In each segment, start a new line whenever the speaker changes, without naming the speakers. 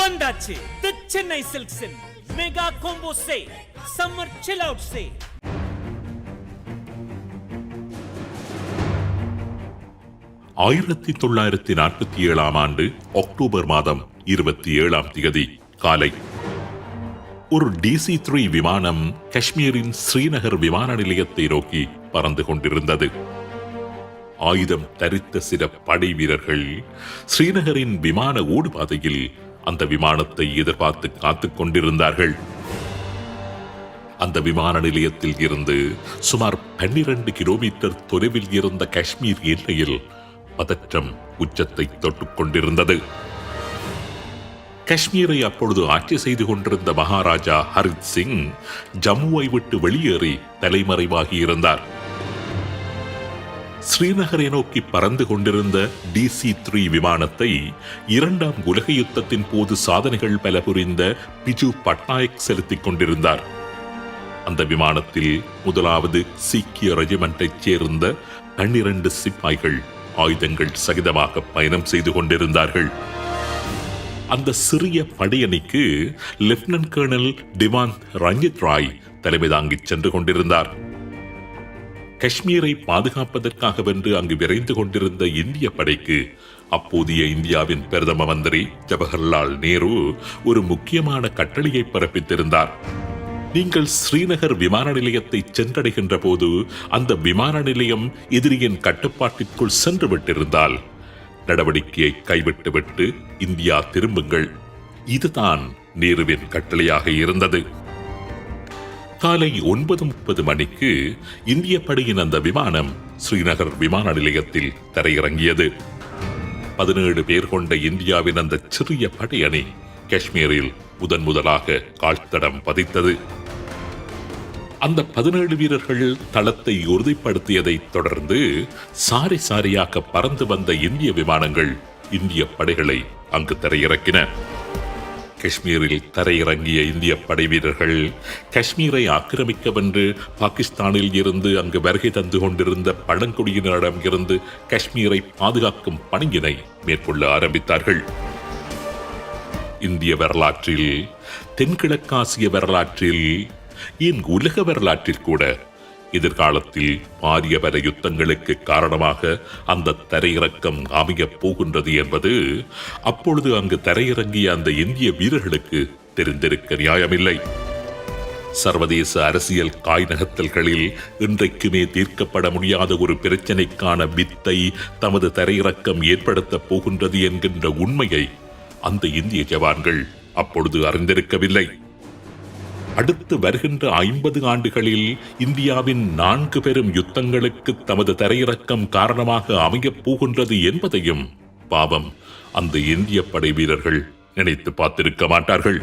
வந்தாச்சு. The Chennai சில்க்ஸின் mega combo say summer chill out say
ஆயிரத்தி தொள்ளாயிரத்தி நாற்பத்தி ஏழாம் ஆண்டு அக்டோபர் மாதம் இருபத்தி ஏழாம் திகதி காலை. ஒரு டிசி த்ரீ விமானம் காஷ்மீரின் ஸ்ரீநகர் விமான நிலையத்தை நோக்கி பறந்து கொண்டிருந்தது. ஆயுதம் தரித்த சில படை வீரர்கள் ஸ்ரீநகரின் விமான ஓடுபாதையில் அந்த விமானத்தை எதிர்பார்த்து காத்துக் கொண்டிருந்தார்கள். அந்த விமான நிலையத்தில் இருந்து சுமார் பன்னிரண்டு கிலோமீட்டர் தொலைவில் இருந்த காஷ்மீர் எல்லையில் பதற்றம் உச்சத்தை தொட்டுக் கொண்டிருந்தது. காஷ்மீரை அப்பொழுது ஆட்சி செய்து கொண்டிருந்த மகாராஜா ஹரித் சிங் ஜம்முவை விட்டு வெளியேறி தலைமறைவாகி இருந்தார். ஸ்ரீநகரை நோக்கி பறந்து கொண்டிருந்த டிசி த்ரீ விமானத்தை இரண்டாம் உலக யுத்தத்தின் போது சாதனைகள் பல புரிந்த பிஜு பட்நாயக் செலுத்திக் கொண்டிருந்தார். அந்த விமானத்தில் முதலாவது சீக்கிய ரெஜிமெண்டைச் சேர்ந்த பன்னிரண்டு சிப்பாய்கள் ஆயுதங்கள் சகிதமாக பயணம் செய்து கொண்டிருந்தார்கள். அந்த சிறிய படையணிக்கு லெப்டினன்ட் கர்னல் டிவான் ரஞ்சித் ராய் தலைமை தாங்கிச் சென்று கொண்டிருந்தார். காஷ்மீரை பாதுகாப்பதற்காக வென்று அங்கு விரைந்து கொண்டிருந்த இந்திய படைக்கு அப்போதைய இந்தியாவின் பிரதம மந்திரி ஜவஹர்லால் நேரு ஒரு முக்கியமான கட்டளையை பிறப்பித்திருந்தார். நீங்கள் ஸ்ரீநகர் விமான நிலையத்தை சென்றடைகின்ற போது அந்த விமான நிலையம் எதிரியின் கட்டுப்பாட்டிற்குள் சென்று விட்டிருந்தால் நடவடிக்கையை கைவிட்டுவிட்டு இந்தியா திரும்புங்கள். இதுதான் நேருவின் கட்டளையாக இருந்தது. காலை ஒன்பது முப்பது மணிக்கு இந்திய படையின் அந்த விமானம் ஸ்ரீநகர் விமான நிலையத்தில் தரையிறங்கியது. பதினேழு பேர் கொண்ட இந்தியாவின் அந்த சிறிய படையணி காஷ்மீரில் முதன் முதலாக கால்தடம் பதித்தது. அந்த பதினேழு வீரர்கள் தளத்தை உறுதிப்படுத்தியதை தொடர்ந்து சாரி சாரியாக பறந்து வந்த இந்திய விமானங்கள் இந்திய படைகளை அங்கு தரையிறக்கின. காஷ்மீரில் தரையிறங்கிய இந்திய படை வீரர்கள் காஷ்மீரை ஆக்கிரமிக்கவென்று பாகிஸ்தானில் இருந்து அங்கு வருகை தந்து கொண்டிருந்த பழங்குடியினரிடம் இருந்து காஷ்மீரை பாதுகாக்கும் பணியினை மேற்கொள்ள ஆரம்பித்தார்கள். இந்திய வரலாற்றில் தென்கிழக்காசிய வரலாற்றில் ஏன் உலக வரலாற்றில் கூட எதிர்காலத்தில் பாரிய பல யுத்தங்களுக்கு காரணமாக அந்த தரையிறக்கம் அமையப் போகின்றது என்பது அப்பொழுது அங்கு தரையிறங்கிய அந்த இந்திய வீரர்களுக்கு தெரிந்திருக்க நியாயமில்லை. சர்வதேச அரசியல் காய் நகர்த்தல்களில் இன்றைக்குமே தீர்க்கப்பட முடியாத ஒரு பிரச்சனைக்கான வித்தை தமது தரையிறக்கம் ஏற்படுத்தப் போகின்றது என்கின்ற உண்மையை அந்த இந்திய ஜவான்கள் அப்பொழுது அறிந்திருக்கவில்லை. அடுத்து வருகின்ற ஐம்பது ஆண்டுகளில் இந்தியாவின் நான்கு பெரும் யுத்தங்களுக்கு தமது தரையிறக்கம் காரணமாக அமையப் போகின்றது என்பதையும் பாவம் அந்த இந்திய படை வீரர்கள் நினைத்து பார்த்திருக்க மாட்டார்கள்.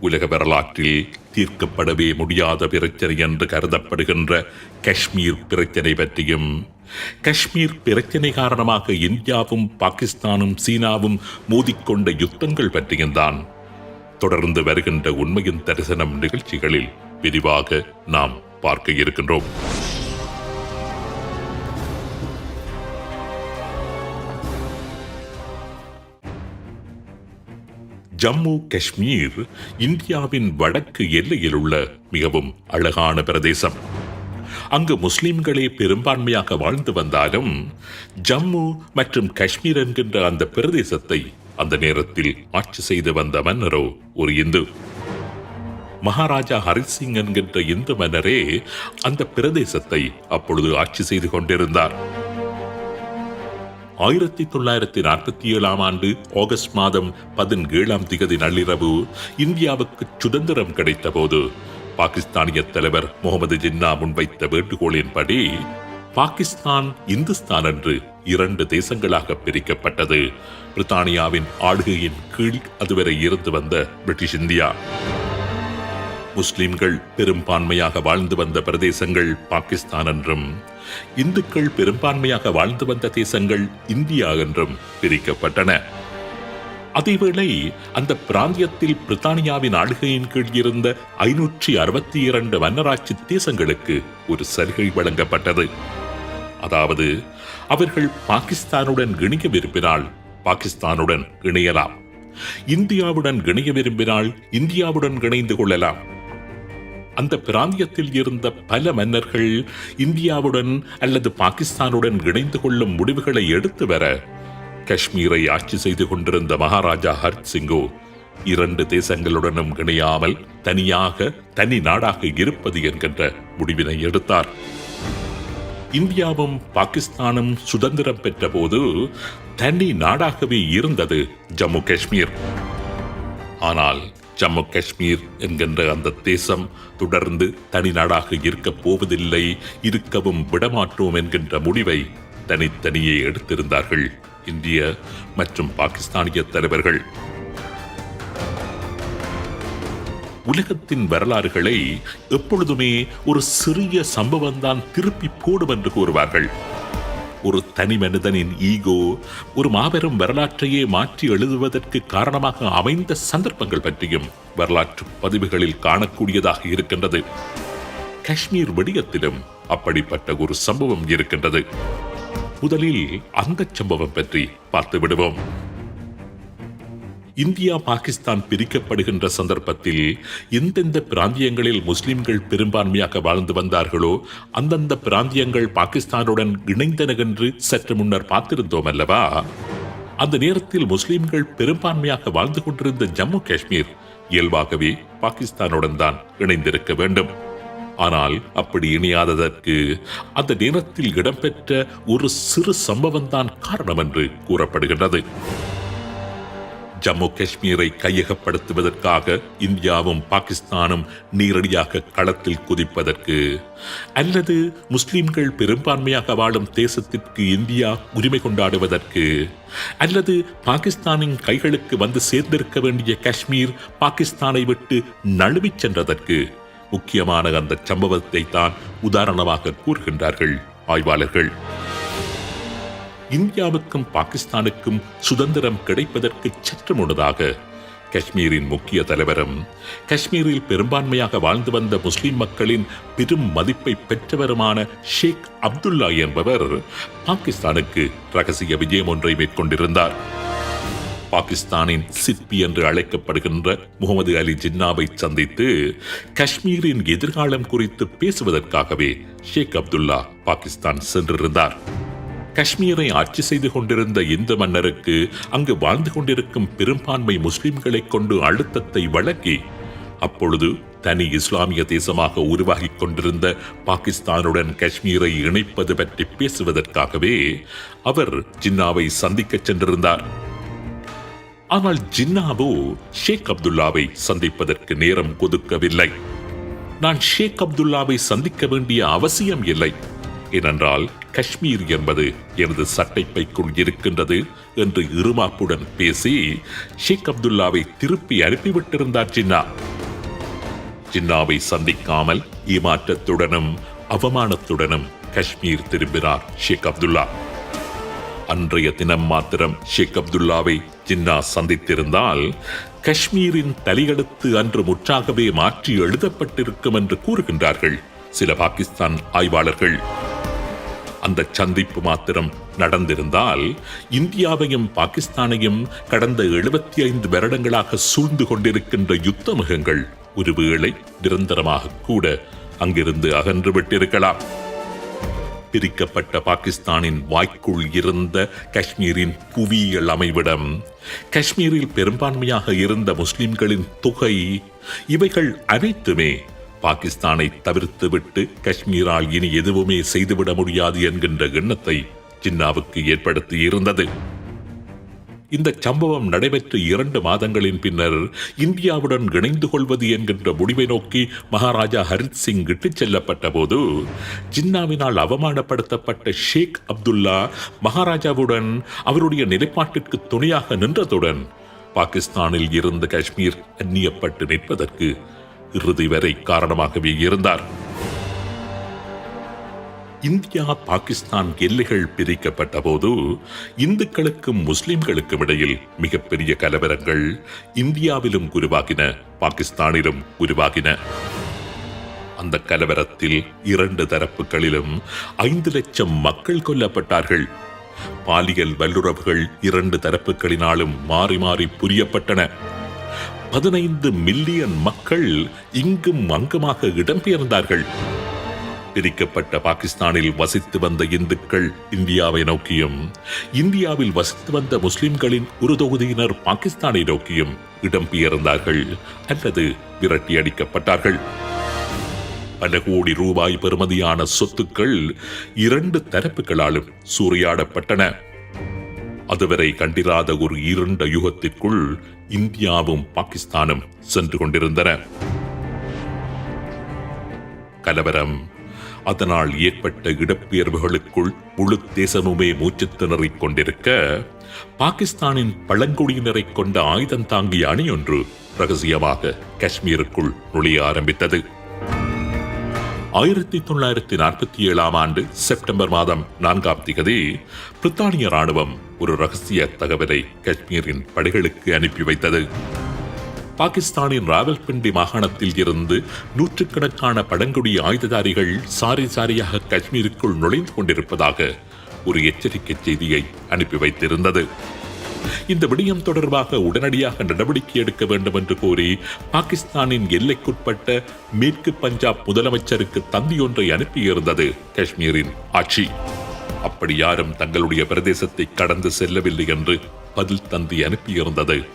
உலக வரலாற்றில் தீர்க்கப்படவே முடியாத பிரச்சனை என்று கருதப்படுகின்ற காஷ்மீர் பிரச்சனை பற்றியும் காஷ்மீர் பிரச்சனை காரணமாக இந்தியாவும் பாகிஸ்தானும் சீனாவும் மோதிக்கொண்ட யுத்தங்கள் பற்றியும் தான் தொடர்ந்து வருகின்ற உண்மையின் தரிசனம் நிகழ்ச்சிகளில் விரிவாக நாம் பார்க்க இருக்கின்றோம். ஜம்மு காஷ்மீர் இந்தியாவின் வடக்கு எல்லையில் உள்ள மிகவும் அழகான பிரதேசம். அங்கு முஸ்லிம்களே பெரும்பான்மையாக வாழ்ந்து வந்தாலும் ஜம்மு மற்றும் காஷ்மீர் என்கின்ற அந்த பிரதேசத்தை அந்த நேரத்தில் ஆட்சி செய்து வந்த மன்னரோ ஒரு இந்து. மகாராஜா ஹரிசிங் என்கின்ற இந்து மன்னரே அந்த பிரதேசத்தை அப்பொழுது ஆட்சி செய்து கொண்டிருந்தார். ஆயிரத்தி தொள்ளாயிரத்தி நாற்பத்தி ஏழாம் ஆண்டு ஆகஸ்ட் மாதம் பதினேழாம் திகதி நள்ளிரவு இந்தியாவுக்கு சுதந்திரம் கிடைத்த போது பாகிஸ்தானிய தலைவர் முகமது ஜின்னா முன்வைத்த வேண்டுகோளின்படி பாகிஸ்தான் இந்துஸ்தான் என்று இரண்டு தேசங்களாக பிரிக்கப்பட்டது. பிரித்தானியாவின் ஆளுகையின் கீழ் அதுவரை இருந்து வந்த பிரிட்டிஷ் இந்தியா. முஸ்லிம்கள் பெரும்பான்மையாக வாழ்ந்து வந்த பிரதேசங்கள் பாகிஸ்தான் என்றும் இந்துக்கள் பெரும்பான்மையாக வாழ்ந்து வந்த தேசங்கள் இந்தியா என்றும் பிரிக்கப்பட்டன. அதேவேளை அந்த பிராந்தியத்தில் பிரித்தானியாவின் ஆளுகையின் கீழ் இருந்த ஐநூற்றி அறுபத்தி இரண்டு வன்னராட்சி தேசங்களுக்கு ஒரு சலுகை வழங்கப்பட்டது. அதாவது அவர்கள் பாகிஸ்தானுடன் இணைக்க விரும்பினால் பாகிஸ்தானுடன் இணையலாம். இந்தியாவுடன் இணைய விரும்பினால் இந்தியாவுடன் இணைந்து கொள்ளலாம். அந்த பிராந்தியத்தில் இருந்த பல மன்னர்கள் இந்தியாவுடன் அல்லது பாகிஸ்தானுடன் இணைந்து கொள்ளும் முடிவுகளை எடுத்து வர காஷ்மீரை ஆட்சி செய்து கொண்டிருந்த மகாராஜா ஹர்த் சிங்கோ இரண்டு தேசங்களுடனும் இணையாமல் தனியாக தனி நாடாக இருப்பது என்கின்ற முடிவினை எடுத்தார். இந்தியாவும் பாகிஸ்தானும் சுதந்திரம் பெற்றபோது தனி நாடாகவே இருந்தது ஜம்மு காஷ்மீர். ஆனால் ஜம்மு காஷ்மீர் என்கின்ற அந்த தேசம் தொடர்ந்து தனி நாடாக இருக்கப் போவதில்லை இருக்கவும் விடமாட்டோம் என்கின்ற முடிவை தனித்தனியே எடுத்திருந்தார்கள் இந்திய மற்றும் பாகிஸ்தானிய தலைவர்கள். உலகத்தின் வரலாறுகளை எப்பொழுதுமே ஒரு சிறிய சம்பவம்தான் திருப்பி போடும் என்று கூறுவார்கள். ஒரு தனி மனிதனின் ஈகோ ஒரு மாபெரும் வரலாற்றையே மாற்றி எழுதுவதற்கு காரணமாக அமைந்த சந்தர்ப்பங்கள் பற்றியும் வரலாற்று பதிவுகளில் காணக்கூடியதாக இருக்கின்றது. காஷ்மீர் வெடியத்திலும் அப்படிப்பட்ட ஒரு சம்பவம் இருக்கின்றது. முதலில் அந்த சம்பவம் பற்றி பார்த்து விடுவோம் இந்தியா பாகிஸ்தான் பிரிக்கப்படுகின்ற சந்தர்ப்பத்தில் எந்தெந்த பிராந்தியங்களில் முஸ்லிம்கள் பெரும்பான்மையாக வாழ்ந்து வந்தார்களோ அந்தந்த பிராந்தியங்கள் பாகிஸ்தானுடன் இணைந்தன என்று சற்று முன்னர் பார்த்திருந்தோம் அல்லவா? அந்த நேரத்தில் முஸ்லிம்கள் பெரும்பான்மையாக வாழ்ந்து கொண்டிருந்த ஜம்மு காஷ்மீர் இயல்பாகவே பாகிஸ்தானுடன் தான் இணைந்திருக்க வேண்டும். ஆனால் அப்படி இணையாததற்கு அந்த நேரத்தில் இடம்பெற்ற ஒரு சிறு சம்பவம் தான் காரணம் என்று கூறப்படுகின்றது. ஜம்மு காஷ்மீரை கையகப்படுத்துவதற்காக இந்தியாவும் பாகிஸ்தானும் நேரடியாக களத்தில் குதிப்பதற்கு. அல்லது முஸ்லிம்கள் பெரும்பான்மையாக வாழும் தேசத்திற்கு இந்தியா உரிமை கொண்டாடுவதற்கு. அல்லது பாகிஸ்தானின் கைகளுக்கு வந்து சேர்ந்திருக்க வேண்டிய காஷ்மீர் பாகிஸ்தானை விட்டு நழுவிச் சென்றதற்கு. முக்கியமான அந்த சம்பவத்தை தான் உதாரணமாக கூறுகின்றார்கள் ஆய்வாளர்கள். இந்தியாவுக்கும் பாகிஸ்தானுக்கும் சுதந்திரம் கிடைப்பதற்கு சற்று முன்னதாக காஷ்மீரின் முக்கிய தலைவரும் காஷ்மீரில் பெரும்பான்மையாக வாழ்ந்து வந்த முஸ்லிம் மக்களின் பெரும் மதிப்பை பெற்றவருமான ஷேக் அப்துல்லா என்பவர் பாகிஸ்தானுக்கு ரகசிய விஜயம் ஒன்றை மேற்கொண்டிருந்தார். பாகிஸ்தானின் சிற்பி என்று அழைக்கப்படுகின்ற முகமது அலி ஜின்னாவை சந்தித்து காஷ்மீரின் எதிர்காலம் குறித்து பேசுவதற்காகவே ஷேக் அப்துல்லா பாகிஸ்தான் சென்றிருந்தார். காஷ்மீரை ஆட்சி செய்து கொண்டிருந்த இந்த மன்னருக்கு அங்கு வாழ்ந்து கொண்டிருக்கும் பெரும்பான்மை முஸ்லிம்களை கொண்டு அழுத்தத்தை வழங்கி அப்பொழுது தனி இஸ்லாமிய தேசமாக உருவாகிக் கொண்டிருந்த பாகிஸ்தானுடன் காஷ்மீரை இணைப்பது பற்றி பேசுவதற்காகவே அவர் ஜின்னாவை சந்திக்கச் சென்றிருந்தார். ஆனால் ஜின்னாவோ ஷேக் அப்துல்லாவை சந்திப்பதற்கு நேரம் கொதுக்கவில்லை நான் ஷேக் அப்துல்லாவை சந்திக்க வேண்டிய அவசியம் இல்லை. ஏனென்றால் காஷ்மீர் என்பது எனது சட்டைப்பைக்குள் இருக்கின்றது என்று இருமாப்புடன் பேசி ஷேக் அப்துல்லாவை திருப்பி அனுப்பிவிட்டிருந்தார் ஜின்னா. ஜின்னாவை சந்திக்காமல் ஏமாற்றத்துடனும் அவமானத்துடனும் காஷ்மீர் திரும்பினார் ஷேக் அப்துல்லா. அன்றைய தினம் மாத்திரம் ஷேக் அப்துல்லாவை ஜின்னா சந்தித்திருந்தால் காஷ்மீரின் தலையெழுத்து அன்று முற்றாகவே மாற்றி எழுதப்பட்டிருக்கும் என்று கூறுகின்றார்கள் சில பாகிஸ்தான் ஆய்வாளர்கள். அந்த சந்திப்பு மாத்திரம் நடந்திருந்தால் இந்தியாவையும் பாகிஸ்தானையும் கடந்த எழுபத்தி ஐந்து வருடங்களாக சூழ்ந்து கொண்டிருக்கின்ற யுத்த முகங்கள் ஒருவேளை நிரந்தரமாக கூட அங்கிருந்து அகன்று விட்டிருக்கலாம். பிரிக்கப்பட்ட பாகிஸ்தானின் வாய்க்குள் இருந்த காஷ்மீரின் புவியியல் அமைவிடம் காஷ்மீரில் பெரும்பான்மையாக இருந்த முஸ்லிம்களின் தொகை இவைகள் அனைத்துமே பாகிஸ்தானை தவிர்த்துவிட்டு காஷ்மீரால் இனி எதுவுமே செய்துவிட முடியாது என்கின்ற எண்ணத்தை ஜின்னாவுக்கு ஏற்படுத்தி இருந்தது இந்த சம்பவம் நடைபெற்ற இரண்டு மாதங்களின் பின்னர் இந்தியாவுடன் இணைந்து கொள்வது என்கின்ற முடிவை நோக்கி மகாராஜா ஹரித் சிங் இட்டுச் செல்லப்பட்ட போது ஜின்னாவினால் அவமானப்படுத்தப்பட்ட ஷேக் அப்துல்லா மகாராஜாவுடன் அவருடைய நிலைப்பாட்டிற்கு துணையாக நின்றதுடன் பாகிஸ்தானில் இருந்த காஷ்மீர் அந்நியப்பட்டு நிற்பதற்கு இறுதி வரை காரணமாகவே இருந்தார். இந்தியா பாகிஸ்தான் எல்லைகள் பிரிக்கப்பட்ட போது இந்துக்களுக்கும் முஸ்லிம்களுக்கும் இடையில் மிகப்பெரிய கலவரங்கள் இந்தியாவிலும் உருவாகின பாகிஸ்தானிலும் உருவாகின. அந்த கலவரத்தில் இரண்டு தரப்புகளிலும் ஐந்து லட்சம் மக்கள் கொல்லப்பட்டார்கள். பாலியல் வல்லுறவுகள் இரண்டு தரப்புகளினாலும் மாறி மாறி புரியப்பட்டன. பதினைந்து மில்லியன் மக்கள் இங்கும் அங்குமாக இடம்பெயர்ந்தார்கள். பிரிக்கப்பட்ட பாகிஸ்தானில் வசித்து வந்த இந்துக்கள் இந்தியாவை நோக்கியும் இந்தியாவில் வசித்து வந்த முஸ்லிம்களின் ஒரு தொகுதியினர் பாகிஸ்தானை நோக்கியும் இடம்பெயர்ந்தார்கள் அல்லது விரட்டி அடிக்கப்பட்டார்கள் பல கோடி ரூபாய் பெறுமதியான சொத்துக்கள் இரண்டு தரப்புகளாலும் சூறையாடப்பட்டன. அதுவரை கண்டிராத ஒரு இருண்ட யுகத்திற்குள் இந்தியாவும் பாகிஸ்தானும் சென்று கொண்டிருந்தன. கலவரம் அதனால் ஏற்பட்ட இடப்பெயர்வுகளுக்குள் முழு தேசமுமே மூச்சு திணறிக் கொண்டிருக்க பாகிஸ்தானின் பழங்குடியினரை கொண்ட ஆயுதம் தாங்கிய ஒன்று ரகசியமாக காஷ்மீருக்குள் நுழைய ஆரம்பித்தது. ஆயிரத்தி தொள்ளாயிரத்தி நாற்பத்தி ஏழாம் ஆண்டு செப்டம்பர் மாதம் நான்காம் திகதி பிரித்தானிய ராணுவம் ஒரு ரகசிய தகவலை காஷ்மீரின் படைகளுக்கு அனுப்பி வைத்தது. பாகிஸ்தானின் ராவல்பிண்டி மாகாணத்தில் இருந்து நூற்றுக்கணக்கான பழங்குடி ஆயுததாரிகள் சாரி சாரியாக காஷ்மீருக்குள் நுழைந்து கொண்டிருப்பதாக ஒரு எச்சரிக்கை செய்தியை அனுப்பி வைத்திருந்தது. இந்த விடயம் தொடர்பாக உடனடியாக நடவடிக்கை எடுக்க வேண்டும் என்று கோரி பாகிஸ்தானின் எல்லைக்குட்பட்ட மேற்கு பஞ்சாப் முதலமைச்சருக்கு தந்தி ஒன்றை அனுப்பியிருந்தது காஷ்மீரின் ஆட்சி. அப்படி யாரும் தங்களுடைய பிரதேசத்தை கடந்து செல்லவில்லை என்று பதில் தந்தி அனுப்பியிருந்தது.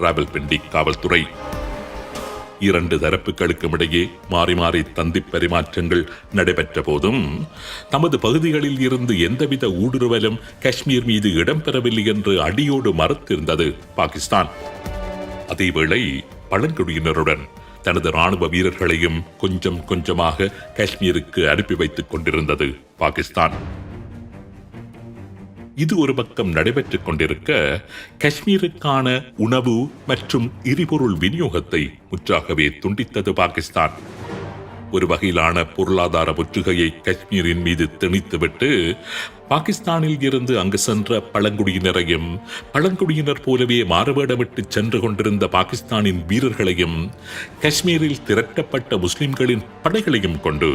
ராவல்பிண்டி காவல்துறை. இரண்டு தரப்புகளுக்கும் இடையே மாறி மாறி தந்தி பரிமாற்றங்கள் நடைபெற்ற போதும் தமது பகுதிகளில் இருந்து எந்தவித ஊடுருவலும் காஷ்மீர் மீது இடம்பெறவில்லை என்று அடியோடு மறுத்திருந்தது பாகிஸ்தான். அதேவேளை பழங்குடியினருடன் தனது ராணுவ வீரர்களையும் கொஞ்சம் கொஞ்சமாக காஷ்மீருக்கு அனுப்பி வைத்துக் கொண்டிருந்தது பாகிஸ்தான். இது ஒரு பக்கம் நடைபெற்றுக் கொண்டிருக்க காஷ்மீருக்கான உணவு மற்றும் எரிபொருள் விநியோகத்தை முற்றாகவே துண்டித்தது பாகிஸ்தான். ஒரு வகையிலான பொருளாதார முற்றுகையை காஷ்மீரின் மீது திணித்துவிட்டு பாகிஸ்தானில் இருந்து அங்கு சென்ற பழங்குடியினரையும் பழங்குடியினர் போலவே மாறுவேடமிட்டு சென்று கொண்டிருந்த பாகிஸ்தானின் வீரர்களையும் காஷ்மீரில் திரட்டப்பட்ட முஸ்லிம்களின் படைகளையும் கொண்டு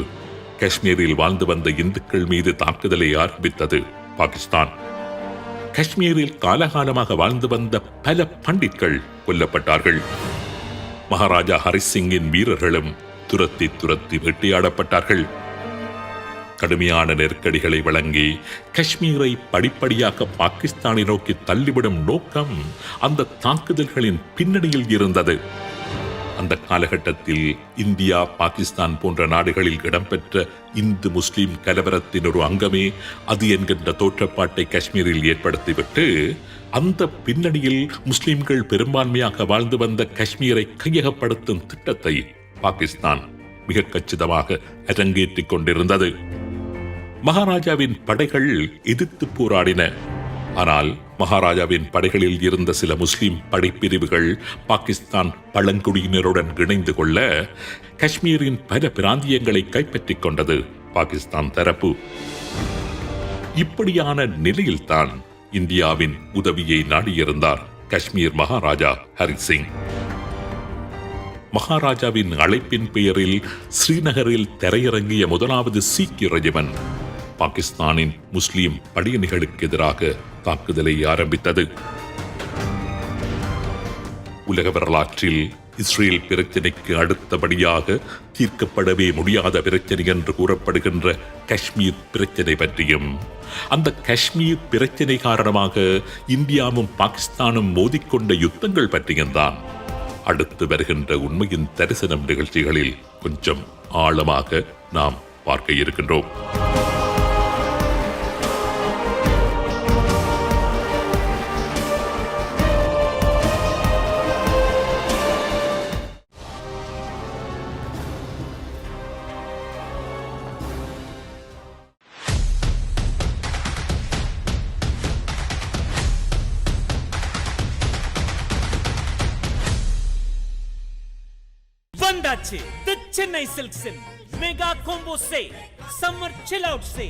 காஷ்மீரில் வாழ்ந்து வந்த இந்துக்கள் மீது தாக்குதலை ஆரம்பித்தது பாகிஸ்தான். காஷ்மீரில் காலகாலமாக வாழ்ந்து வந்த பல பண்டிட்கள் கொல்லப்பட்டார்கள். மகாராஜா ஹரிசிங்கின் வீரர்களும் துரத்தி துரத்தி வேட்டையாடப்பட்டார்கள். கடுமையான நெருக்கடிகளை வழங்கி காஷ்மீரை படிப்படியாக பாகிஸ்தானை நோக்கி தள்ளிவிடும் நோக்கம் அந்த தாக்குதல்களின் பின்னணியில் இருந்தது. அந்த காலகட்டத்தில் இந்தியா பாகிஸ்தான் போன்ற நாடுகளில் இடம்பெற்ற இந்து முஸ்லிம் கலவரத்தின் ஒரு அங்கமே அது என்கின்ற தோற்றப்பாட்டை காஷ்மீரில் ஏற்படுத்திவிட்டு அந்த பின்னணியில் முஸ்லிம்கள் பெரும்பான்மையாக வாழ்ந்து வந்த காஷ்மீரை கையகப்படுத்தும் திட்டத்தை பாகிஸ்தான் மிக கச்சிதமாக அரங்கேற்றிக் கொண்டிருந்தது. மகாராஜாவின் படைகள் எதிர்த்து போராடின ஆனால் மகாராஜாவின் படைகளில் இருந்த சில முஸ்லிம் படைப்பிரிவுகள் பாகிஸ்தான் பழங்குடியினருடன் இணைந்து கொள்ள காஷ்மீரின் பல பிராந்தியங்களை கைப்பற்றிக் கொண்டது பாகிஸ்தான் தரப்பு. இப்படியான நிலையில்தான் இந்தியாவின் உதவியை நாடியிருந்தார் காஷ்மீர் மகாராஜா ஹரி சிங். மகாராஜாவின் அழைப்பின் பெயரில் ஸ்ரீநகரில் தரையிறங்கிய முதலாவது சீக்கிய ரெஜிமெண்ட் பாகிஸ்தானின் முஸ்லிம் படையணிகளுக்கு எதிராக தாக்குதலை ஆரம்பித்தது. உலக வரலாற்றில் இஸ்ரேல் பிரச்சினைக்கு அடுத்தபடியாக தீர்க்கப்படவே முடியாத பிரச்சனை என்று கூறப்படுகின்ற காஷ்மீர் பிரச்சனை பற்றியும் அந்த காஷ்மீர் பிரச்சனை காரணமாக இந்தியாவும் பாகிஸ்தானும் மோதிக்கொண்ட யுத்தங்கள் பற்றியும் தான் அடுத்து வருகின்ற உண்மையின் தரிசனம் நிகழ்ச்சிகளில் கொஞ்சம் ஆழமாக நாம் பார்க்க இருக்கின்றோம்.
வந்தாச்சு the Chennai சில்க்ஸின் mega combo say summer chill out say